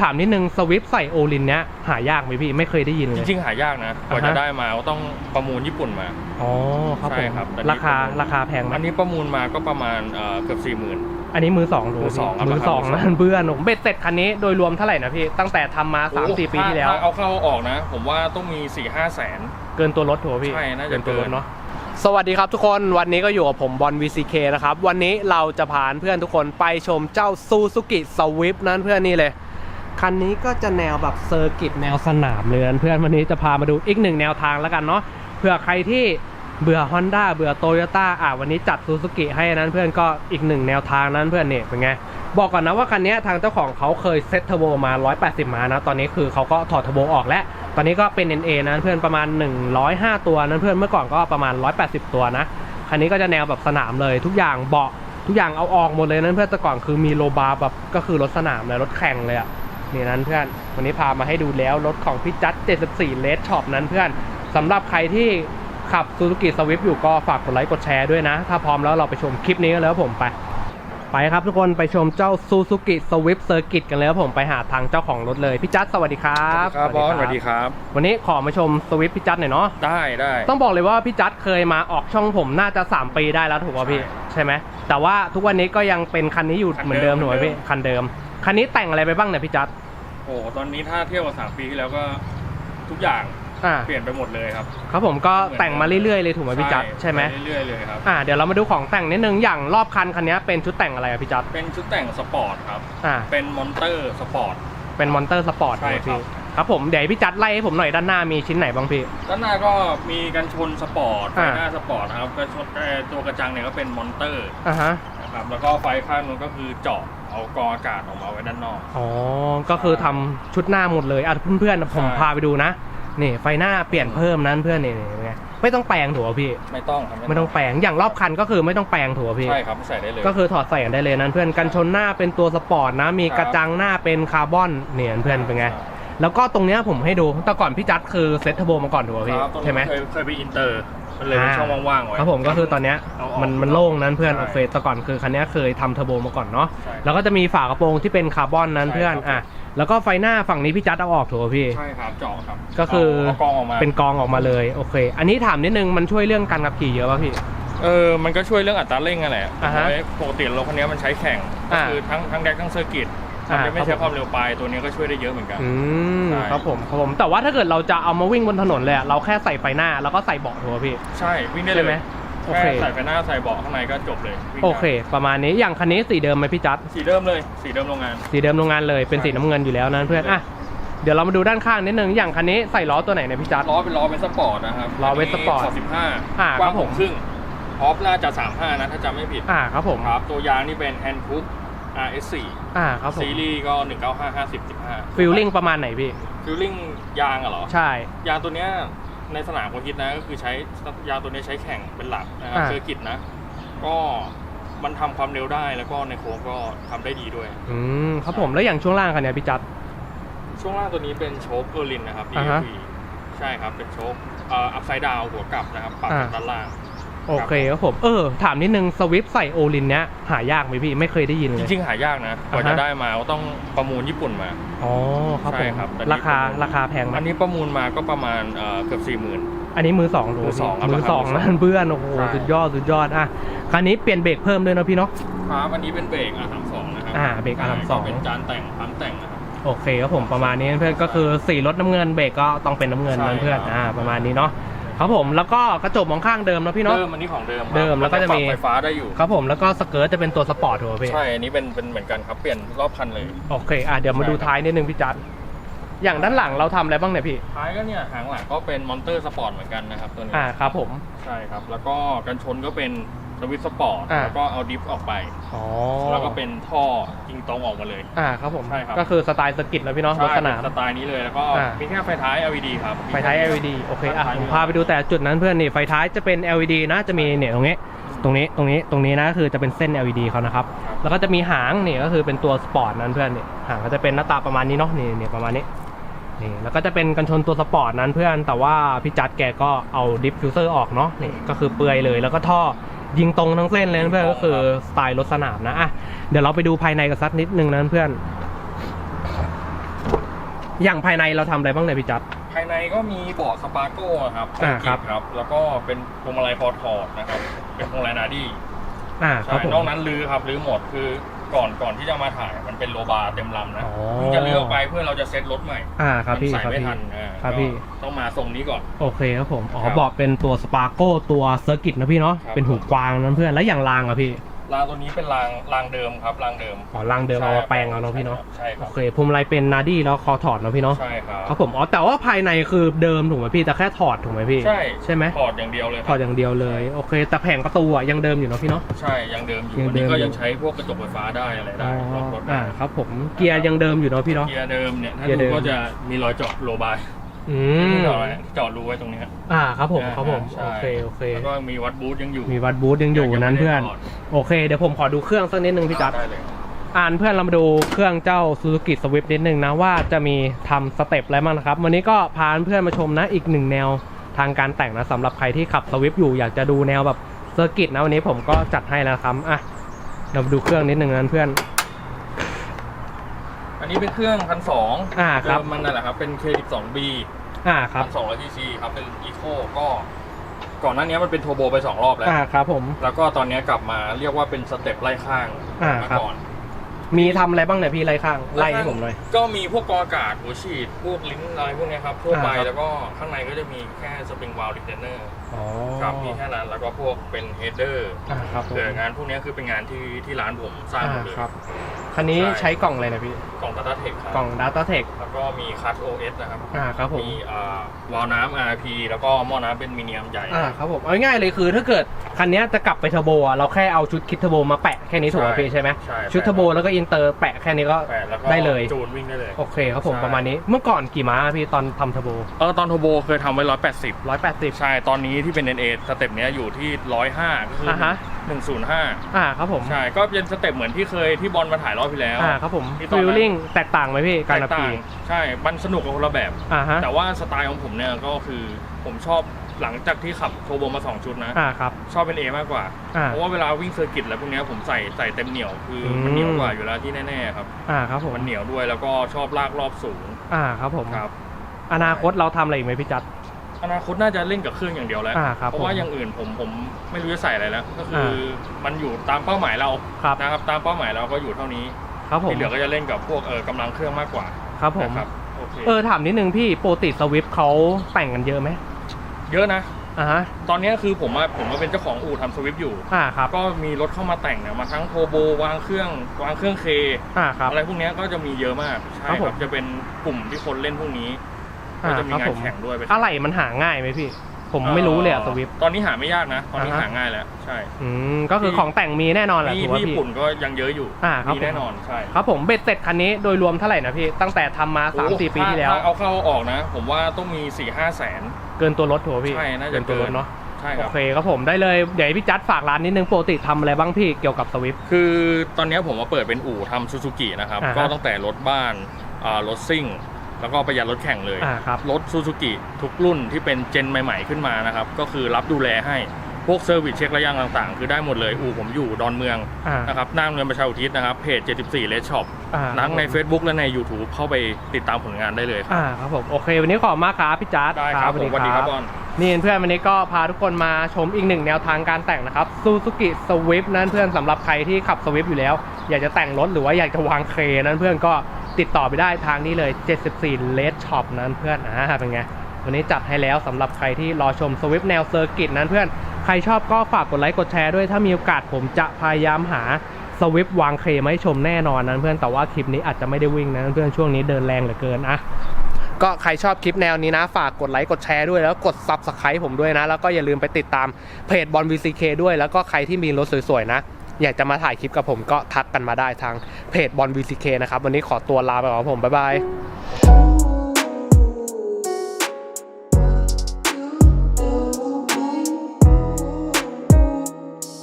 ถามนิดนึงสวิฟใส่โอลินเนี้ยหายากไหมพี่ไม่เคยได้ยินเลจย ริงๆหายากนะกว่าอ่าฮะ จะได้มาก็ต้องประมูลญี่ปุ่นมา อ๋อครับผใช่มครับอันนี้ราคาประมูลราคาแพงไหมอันนี้ประมูลมาก็ประมาณเอ่อเกือบสี่หมื่น อันนี้มือสองถูกไหมือสองครับมือสองราคามือสอง นั่นเพื่อนผมเบ็ดเสร็จคันนี้โดยรวมเท่าไหร่นะพี่ตั้งแต่ทำมาสามสี่ปีที่แล้ว เอาเข้าเอาออกนะ ผมว่าต้องมี4ี่ห้าแสน เกินตัวรถถูกไหมพี่ใช่น่าจะเกินตัวรถเกินเนาะสวัสดีครับทุกคนวันนี้ก็อยู่กับผมบอล VCK นะครับ วันนี้เราจะพาเพื่อนทุกคนไปชมเจ้าซูซูกิสวิฟนั้นเพื่อนนี่เลย คันนี้ก็จะแนวแบบเซอร์กิตแนวสนามเลยนะเพื่อนวันนี้จะพามาดูอีกหนึ่งแนวทางแล้วกันเนาะเผื่อใครที่เบื่อ Honda เบื่อ Toyota อะวันนี้จัดซูซูกิให้นั้นเพื่อนก็อีกหนึ่งแนวทางนั้นเพื่อนเนี่ยเป็นไง บอกก่อนนะว่าคันนี้ทางเจ้าของเขาเคยเซ็ตเทอร์โบมา 180 ม้านะตอนนี้คือเขาก็ถอดเทอร์โบออกแล้ว ตอนนี้ก็เป็น NA นะเพื่อนประมาณ 105 ตัวนั้นเพื่อนเมื่อก่อนก็ประมาณ 180 ตัวนะคันนี้ก็จะแนวแบบสนามเลยทุกอย่างเบาะทุกอย่างเอาออกหมดเลยนั้นเพื่อนแต่ก่อนคือมีโลบาร์แบบก็คือรถสนามเลยรถแข่งเลยอะ นี่นั้นเพื่อน วันนี้พามาให้ดูแล้วรถของพี่จัด74เลสช็อปนั้นเพื่อนสำหรับใครที่ขับ Suzuki Swift อยู่ก็ฝากกดไลค์กดแชร์ด้วยนะ ถ้าพร้อมแล้วเราไปชมคลิปนี้กันแล้วผมไป ไปครับทุกคนไปชมเจ้า Suzuki Swift Circuit กันเลยครับผมไปหาทางเจ้าของรถเลย พี่จัดสวัสดีครับครับบอสสวัสดีครับ วันนี้ขอมาชม Swift พี่จัดหน่อยเนาะได้ได้ต้องบอกเลยว่าพี่จัดเคยมาออกช่องผมน่าจะ 3 ปีได้แล้วถูกป่ะพี่ใช่ไหมแต่ว่าทุกวันนี้ก็ยังเป็นคันนี้อยู่เหมือนเดิมถูกไหมพี่คันเดิมคันนี้แต่งอะไรไปบ้างเนี่ยพี่จัด โอ้โหตอนนี้ถ้าเทียบกับสามปีที่แล้วก็ทุกอย่างอ่าเปลี่ยนไปหมดเลยครับ ครับผมก็แต่งมาเรื่อยๆเลยถูกไหมพี่จัดใช่ไหมปเรื่อยๆเลยครับ อ่าเดี๋ยวเรามาดูของแต่งนิดนึงอย่างรอบคันคันนี้เป็นชุดแต่งอะไรอะพี่จัดเป็นชุดแต่งสปอร์ตครับ อ่าเป็นมอนเตอร์สปอร์ตเป็นมอนเตอร์สปอร์ตใช่ครับพี่ ครับผมเดี๋ยวให้พี่จัดไล่ให้ผมหน่อยด้านหน้ามีชิ้นไหนบ้างพี่ ด้านหน้าก็มีกันชนสปอร์ตไฟอ่า หน้าสปอร์ตนะครับกระชนเอ่อตัวกระจังเนี่ยก็เป็นมอนเตอร์อ่าฮะนะครับแล้วก็ไฟข้างนู้นก็คือเจาะเอากรองอากาศออกมาไว้ด้านนอก อ๋อก็คือทำชุดหน้าหมดเลยอะเพื่อนๆผมใช่ พาไปดูนะนี่ไฟหน้าเปลี่ยนเพิ่มนั้นเพื่อนนี่นี่เป็นไงไม่ต้องแปลงถูกป่ะพี่ ไม่ต้องครับไม่ต้องแปลงอย่างรอบคันก็คือไม่ต้องแปลงถูกป่ะพี่ ใช่ครับใส่ได้เลย ก็คือถอดใส่กันได้เลยนั้นเพื่อนกันชนหน้าเป็นตัวสปอร์ตนะ มีครับกระจังหน้าเป็นคาร์บอนเนี่ยเพื่อนเป็นไง แล้วก็ตรงเนี้ยผมให้ดูแต่ก่อนพี่จัดคือเซ็ตเทอร์โบมาก่อนถูกป่ะพี่ครับตรงนี้ใช่ไหม เคยเคยไปอินเตอร์ มันเลยเป็นช่องว่างๆไว้ ครับผมก็คือตอนเนี้ยเอาออกมันมันโล่งนั้นเพื่อนใช่โอเคแต่ก่อนคือคันเนี้ยเคยทำเทอร์โบมาก่อนเนาะใช่แล้วก็จะมีฝากระโปรงที่เป็นคาร์บอนนั้นใช่เพื่อนครับ อะแล้วก็ไฟหน้าฝั่งนี้พี่จัดเอาออกถูกป่ะพี่ ใช่ครับเจาะครับก็คือเอากรองออกมาเป็นกองออกมาเลยโอเค อันนี้ถามนิดนึงมันช่วยเรื่องการขับขี่เยอะป่ะพี่ เออมันก็ช่วยเรื่องอัตราเร่งนั่นแหละอ่าฮะเพราะปกติรถคันนี้มันใช้แข่งก็อ่า คือทั้งทั้งแดกทั้งเซอร์กิต อ่ามันจะไม่ครัใช้บผมความเร็วไปตัวนี้ก็ช่วยได้เยอะเหมือนกัน อืมใช่ ครับผมครับผม แต่ว่าถ้าเกิดเราจะเอามาวิ่งบนถนนเลยอะเราแค่ใส่ไฟหน้าแล้วก็ใส่เบาะถูกป่ะพี่ ใช่วิ่งได้เลใช่ไหมยโอเค แค่ใส่ไฟหน้าใส่เบาะข้างในก็จบเลยวิ่งได้โอเค ประมาณนี้อย่างคันนี้สีเดิมไหมพี่จัดสีเดิมเลยสีเดิมโรงงาน สีเดิมโรงงานเลยเป็นใช่สีน้ำเงินอยู่แล้วนะเพื่อนอะเดี๋ยวเรามาดูด้านข้างนิดนึงอย่างคันนี้ใส่ล้อตัวไหนเนี่ยพี่จัด ล้อเป็นล้อเป็นสปอร์ตนะครับล้อเป็นสปอร์ตขอบสิบห้าอ่ากว้างครับผมหกครึ่งออฟน่าจะสามห้านะถ้าจำไม่ผิดอ่าครับผม ครับตัวยางนี่เป็น Handbook RS4 อ่าครับผมซีรีส์ก็ 195 50 15ฟิลลิ่งประมาณไหนพี่ฟิลลิ่งยางอะเหรอ ใช่ ยางตัวเนี้ยในสนามคนฮิตนะก็คือใช้ยางตัวเนี้ยใช้แข่งเป็นหลักนะครับอ่าเซอร์กิตนะ ก็มันทำความเร็วได้แล้วก็ในโค้งก็ทำได้ดีด้วย อืมครับผมแล้วอย่างช่วงล่างคันเนี้ยพี่จัดช่วงล่างตัวนี้เป็นโชคเออร์ลินนะครับอ่าฮะ DFV ใช่ครับเป็นโชคเอ่ออัพไซด์ดาวหัวกลับนะครับปรับอ่าจากด้านล่าง โอเคครับผม เออ ถามนิดนึงสวิฟใส่โอลินเนี้ยหายากไหมพี่ ไม่เคยได้ยินเลจย ริงๆหายากนะกว่าอ่าฮะ จะได้มาก็ต้องประมูลญี่ปุ่นมา อ๋อครับผใช่มครับตอนนี้ราคาประมูลราคาแพงไหมอันนี้ประมูลมาก็ประมาณเอ่อเกือบสี่หมื่น อันนี้มือสองถูกไหมือสองครับมือสองราคามือสองนั่นเพื่อนโอ้โหใช่ สุดยอดสุดยอดอะคันนี้เปลี่ยนเบรกเพิ่มด้วยนะพี่เนาะ ครับอันนี้เป็นเบรก R32 นะครับอ่าเบรก R32 ก็เป็นจานแต่งปั๊มแต่งนะครับ โอเคครับผมประมาณนี้เพื่อนก็คือสีรถน้ำเงินเบรกก็ต้องเป็นน้ำเงินใช่นั่นเพื่อนครับ อ่าประมาณนี้เนาะ ครับผมแล้วก็กระจกมองข้างเดิมนะพี่เนาะ เดิมอันนี้ของเดิมครับเดิมแล้วก็จะมี ปรับไฟฟ้าได้อยู่ ครับผมแล้วก็สเกิร์ตจะเป็นตัวสปอร์ตถูกไหมพี่ ใช่ อันนี้เป็นเป็นเหมือนกันครับเปลี่ยนรอบคันเลย โอเคอะเดี๋ยวมาดูใช่ครับท้ายนิดนึงพี่จัดอย่างด้านหลังเราทำอะไรบ้างเนี่ยพี่ ท้ายก็เนี่ยหางหลังก็เป็นมอนเตอร์สปอร์ตเหมือนกันนะครับตัวนี้ อ่าครับผม ใช่ครับ แล้วก็กันชนก็เป็น สวิตสปอร์ตอ่า แล้วก็เอาดิฟออกไป อ๋อแล้วก็เป็นท่อยิงตรงออกมาเลย อ่าครับผม ใช่ครับ ก็คือสไตล์สกิตแล้วพี่เนาะรถใช่สนามสไตล์นี้เลยแล้วก็อ่ามี มีแค่ไฟท้าย LED ครับไฟท้าย LED โอเคอะไฟท้ายผมพาไปดูแต่จุดนั้นเพื่อนนี่ไฟท้ายจะเป็น LED นะจะมีเนี่ยตรงนี้ตรงนี้ตรงนี้ตรงนี้นะคือจะเป็นเส้น LED เขานะครับแล้วก็จะมีหางนี่ก็คือเป็นตัวสปอร์ตนั้นเพื่อนนี่หางก็จะเป็นหน้าตาประมาณนี้เนาะนี่นี่ประมาณนี้นี่แล้วก็จะเป็นกันชนตัวสปอร์ตนั้นเพื่อนแต่ว่าพี่จัดแกก็เอาดิฟฟิวเซอร์ออกเนาะนี่ก็คือเปลือยเลยแล้วก็ท่อ ยิงตรงทั้งเส้นเลยนะเพื่อนก็คือสไตล์รถสนามนะอะเดี๋ยวเราไปดูภายในกันสักนิดนึงนะเพื่อน อย่างภายในเราทำอะไรบ้างเนี่ยพี่จัดภายในก็มีเบาะสปาร์โก้ครับอ่าครับครับ แล้วก็เป็นพวงมาลัยพอถอดนะครับ เป็นพวงมาลัยนาดี้อ่าคใช่รับผมนอกนั้นลื้อครับลื้อหมดคือ ก่อนก่อนที่จะมาถ่ายมันเป็นโลบาร์เต็มลำนะอ๋อ เพิ่งจะลื้อออกไปเพื่อเราจะเซ็ตรถใหม่อ่าครับพี่มันใส่ครับไม่พี่ ทันอ่าครับก็พี่ต้องมาทรงนี้ก่อน โอเคครับผม อ๋อครับบอกเป็นตัวสปาร์โก้ตัวเซอร์กิตนะพี่เนาะ ครับ เป็นหูกวางนั้นเพื่อน แล้วอย่างรางอะพี่ รางตัวนี้เป็นรางรางเดิมครับรางเดิม อ๋อรางเดิมเอามาแปลงเอาเนาะพี่เนาะใช่คโอรับเคพวงมาลัยเป็นนาดี้แล้วคอถอดเนาะพี่เนาะใช่ครับ ครับผมอ๋อแต่ว่าภายในคือเดิมถูกไหมพี่แต่แค่ถอดถูกไหมพี่ใช่ ใช่ไหมถอดอย่างเดียวเลยคถอรับดอย่างเดียวเลยโอเค แต่แผงประตูอะยังเดิมอยู่เนาะพี่เนาะ ใช่ยังเดิมอยู่ยังวันนี้ก็เดิมอยู่ยังใช้พวกกระจกไฟฟ้าได้อะไรอ๋ได้อล็อกรถได้อ่าครับผมเกียร์ยังเดิมอยู่เนาะพี่เนาะ เกียร์เดิมเนี่ยถ้าเกียร์เดิดูมก็จะมีรอยเจาะโลบายอืมที่เจาะไว้เจาะรูไว้ตรงนี้ครับ อ่าครับผมครับผมใช่โอเคโอเค แล้วก็มีวัดบูธยังอยู่มีวัดบูธยังอยู่ยังไม่นั้นได้เพื่อนถอดโอเค เดี๋ยวผมขอดูเครื่องสักนิดนึงพี่จัดได้เลยอ่านเพื่อนเรามาดูเครื่องเจ้า Suzuki Swift นิดนึงนะว่าจะมีทำสเต็ปอะไรบ้างนะครับ วันนี้ก็พาเพื่อนมาชมนะอีกหนึ่งแนวทางการแต่งนะสำหรับใครที่ขับ Swift อยู่อยากจะดูแนวแบบเซอร์กิตนะวันนี้ผมก็จัดให้แล้วครับอะเดี๋ยวมาดูเครื่องนิดนึงนั้นเพื่อนอันนี้เป็นเครื่องพันสองอ่าครับมันนั่นแหละครับเป็น K12B อ่าครัพับนสองร้อยซีซีครับเป็นอีโคก็ก่อนหน้านี้มันเป็นโทโบไปสองรอบแล้ว อ่าครับผม แล้วก็ตอนนี้กลับมาเรียกว่าเป็นสเต็ปไล่ข้างอ่ามาครับ ก่อนมีทำอะไรบ้างเนี่ยพี่ไล่ข้างไล่ให้ผมหน่อย ก็มีพวกกรองอากาศหัวฉีด พวกลิ้นอะไรพวกเนี้ยครับทั่วไปอ่าครับ แล้วก็ข้างในก็จะมีแค่สปริงวาลดิเทนเนอร์อ๋อครับมีแค่นั้นแล้วก็พวกเป็นเฮดเดอร์ อ่าครับผมเกิดงานพวกเนี้ยคือเป็นงานที่ที่ร้านผมสร้างหมดเลยอ่าครับ คันนี้ใช่ใช้กล่องอะไรนะพี่ กล่อง Data Tech ครับ กล่อง Data Tech แล้วก็มีคัต OS นะครับ อ่าครับผม มีอ่าวาล์วน้ำ RP แล้วก็หม้อน้ำเป็นมิเนียมใหญ่อ่าครับผมเอาง่ายๆเลยคือถ้าเกิดคันเนี้ยจะกลับไปเทอร์โบอะเราแค่เอาชุดคิดเทอร์โบมาแปะแค่นี้ถูกไหมพี่ใช่ไหมใช่ชุดเทอร์โบแล้วก็อินเตอร์แปะแค่นี้ก็แปดแล้วก็ได้เลย จูนวิ่งได้เลย โอเคครับผมใช่ ประมาณนี้เมื่อก่อนกี่ม้าพี่ตอนทำเทอร์โบเออตอนโทโบเคยทำไว้ 180 ร้อยแปดสิบ ใช่ ตอนนี้ที่เป็น NA สเต็ปเนี้ยอยู่ที่ 105 ก็คืออ่าฮะ 105 อ่าครับผมใช่ก็เป็นสเต็ปเหมือนที่เคยที่บอลมาถ่ายรอบที่แล้วอ่าครับผมที่ตอนฟินั้ลนลิ่งแตกต่างไหมพี่การแตนับกต่าปีงใช่ มันสนุกกับคนละแบบอ่าฮะแต่ว่าสไตล์ของผมเนี่ยก็คือผมชอบหลังจากที่ขับโทโบมา 2 ชุดนะอ่าครับชอบเป็น A มากกว่าอ่าเพราะว่าเวลาวิ่งเซอร์กิตแล้วพวกเนี้ยผมใส่ใส่เต็มเหนียวคืออมมันเหนียวกว่าอยู่แล้วที่แน่ๆครับอ่าครับผมมันเหนียวด้วยแล้วก็ชอบลากรอบสูงอ่าครับผมครับอนาคตเราทำอะไรอีกไหมพี่จัด อนาคตน่าจะเล่นกับเครื่องอย่างเดียวแล้ว อ่าครับเพราะว่าผมอย่างอื่นผมผมไม่รู้จะใส่อะไรแล้ว ก็คืออามันอยู่ตามเป้าหมายเราครับ นะครับตามเป้าหมายเราก็อยู่เท่านี้ครับผมที่เหลือก็จะเล่นกับพวกเออกำลังเครื่องมากกว่าครับผม นะครับโอเคเออถามนิดนึงพี่โปรติสวิฟเขาแต่งกันเยอะไหมเยอะนะ อ่าฮะตอนนี้คือผมอะผมก็เป็นเจ้าของอู่ทำสวิฟอยู่ อ่าครับก็มีรถเข้ามาแต่งเนี่ยมาทั้งโทโบวางเครื่องวางเครื่องเค อ่าครับ อะไรพวกเนี้ยก็จะมีเยอะมาก ใช่ครับคผรัมบจะเป็นกลุ่มที่คนเล่นพวกนี้ ก็อ่าจะมีครับงาผนมแข่งด้วยไปอะไรมันหาง่ายไหมพี่ ผมไม่รู้เลยอะสวิฟตอนนี้หาไม่ยากนะ ตอนนี้อ่าฮะ หาง่ายแล้วใช่ อืมก็คือของแต่งมีแน่นอนแหละที่ถูกไหมที่ญี่พี่ปุ่นก็ยังเยอะอยู่อ่าครับมีแน่นอนใช่ครับผมเบ็ดเสร็จคันนี้โดยรวมเท่าไหร่นะพี่ ตั้งแต่ทำมา3ามโอ้สี่ปีที่แล้ว ถ้าเอาเข้าเอาออกนะ ผมว่าต้องมี4ี่ห้าแสน เกินตัวรถถูกไหมพี่ใช่น่าจะเกินตัวรถเกิน เนาะใช่คโอรับ เคครับผมได้เลยเดี๋ยวให้พี่จัดฝากร้านนิดนึงปกติทำอะไรบ้างพี่เกี่ยวกับสวิฟ คือตอนนี้ผมมาเปิดเป็นอู่ทำซูซูกินะครับ อ่าฮะก็ตั้งแต่รถบ้านอ่ารถซิ่ง แล้วก็ประหยัดรถแข่งเลยอ่าครับรถซูซูกิทุกรุ่นที่เป็นเจนใหม่ ๆขึ้นมานะครับก็คือรับดูแลให้พวกเซอร์วิสเช็คระยางต่างๆ คือได้หมดเลย อู่ผมอยู่ดอนเมืองอ่านะครับหน้าโรงเรียนประชาอุทิศนะครับเพจ 74 Red Shop อ่าทั้งใน Facebook และใน YouTube เข้าไปติดตามผลงานได้เลยครับอ่าครับผมโอเค วันนี้ขอบคุณมากครับพี่จัดได้ครับผมสวัสดีครับบอล นี่เพื่อนวันนี้ก็พาทุกคนมาชมอีกหนึ่งแนวทางการแต่งนะครับซูซูกิสวิฟนั้นเพื่อนสำหรับใครที่ขับสวิฟอยู่แล้ว อยากจะแต่งรถหรือว่าอยากจะวางเครนั้นเพื่อนก็ ติดต่อไปได้ทางนี้เลย 74 Red Shop นั้นเพื่อนอ่าเป็นไง วันนี้จัดให้แล้วสำหรับใครที่รอชมสวิฟแนวเซอร์กิตนั้นเพื่อน ใครชอบก็ฝากกดไลค์กดแชร์ด้วย ถ้ามีโอกาสผมจะพยายามหาสวิฟวางเครมาให้ชมแน่นอนนั้นเพื่อน แต่ว่าคลิปนี้อาจจะไม่ได้วิ่งนะเพื่อนช่วงนี้เดินแรงเหลือเกินอะก็ใครชอบคลิปแนวนี้นะ ฝากกดไลค์กดแชร์ด้วยแล้วกด Subscribe ผมด้วยนะ แล้วก็อย่าลืมไปติดตามเพจบอล VCK ด้วย แล้วก็ใครที่มีรถสวยๆนะ อยากจะมาถ่ายคลิปกับผมก็ทักกันมาได้ทาง เพจบอล VCK นะครับ วันนี้ขอตัวลาไปก่อนผม บ๊ายบาย